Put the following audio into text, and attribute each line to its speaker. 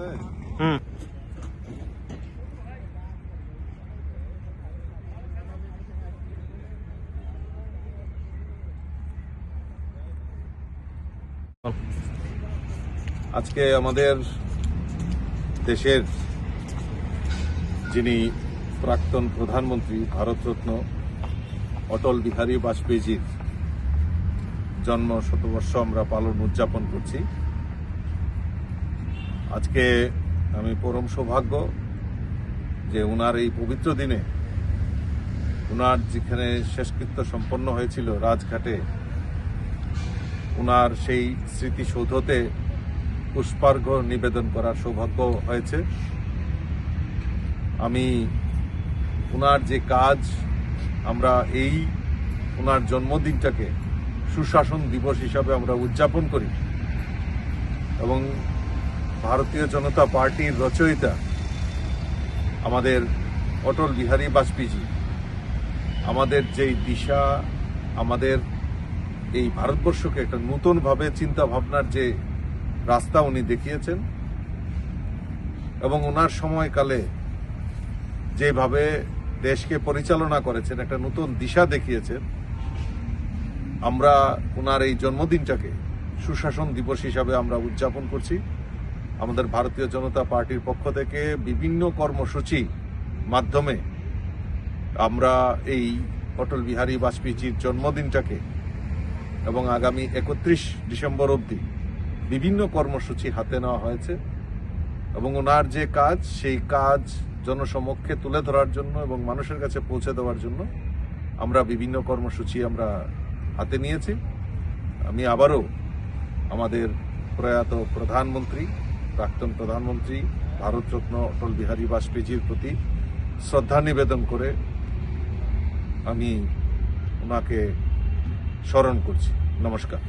Speaker 1: আছে
Speaker 2: হুম
Speaker 1: আজকে আমাদের দেশের যিনি প্রাক্তন প্রধানমন্ত্রী ভারতরত্ন অটল বিহারী বাজপেয়ীজির জন্ম শতবর্ষ আমরা পালন উদযাপন করছি। আজকে আমি পরম সৌভাগ্য যে ওনার এই পবিত্র দিনে ওনার যেখানে শেষকৃত্য সম্পন্ন হয়েছিল রাজঘাটে ওনার সেই স্মৃতিসৌধতে পুষ্পার্ঘ নিবেদন করার সৌভাগ্য হয়েছে। আমি ওনার যে কাজ, আমরা এই ওনার জন্মদিনটাকে সুশাসন দিবস হিসাবে আমরা উদযাপন করি এবং ভারতীয় জনতা পার্টির রচয়িতা আমাদের অটল বিহারী বাজপেয়ীজি আমাদের যেই দিশা, আমাদের এই ভারতবর্ষকে একটা নতুনভাবে চিন্তা ভাবনার যে রাস্তা উনি দেখিয়েছেন এবং ওনার সময়কালে যেভাবে দেশকে পরিচালনা করেছেন, একটা নতুন দিশা দেখিয়েছেন, আমরা ওনার এই জন্মদিনটাকে সুশাসন দিবস হিসাবে আমরা উদযাপন করছি। আমাদের ভারতীয় জনতা পার্টির পক্ষ থেকে বিভিন্ন কর্মসূচি মাধ্যমে আমরা এই অটল বিহারী বাজপেয়ীজির জন্মদিনটাকে এবং আগামী একত্রিশ ডিসেম্বর অবধি বিভিন্ন কর্মসূচি হাতে নেওয়া হয়েছে এবং ওনার যে কাজ, সেই কাজ জনসমক্ষে তুলে ধরার জন্য এবং মানুষের কাছে পৌঁছে দেওয়ার জন্য আমরা বিভিন্ন কর্মসূচি আমরা হাতে নিয়েছি। আমি আবারও আমাদের প্রয়াত প্রধানমন্ত্রী প্রাক্তন প্রধানমন্ত্রী ভারতরত্ন অটল বিহারী বাজপেয়ীজির প্রতি শ্রদ্ধা নিবেদন করে আমি ওনাকে স্মরণ করছি। নমস্কার।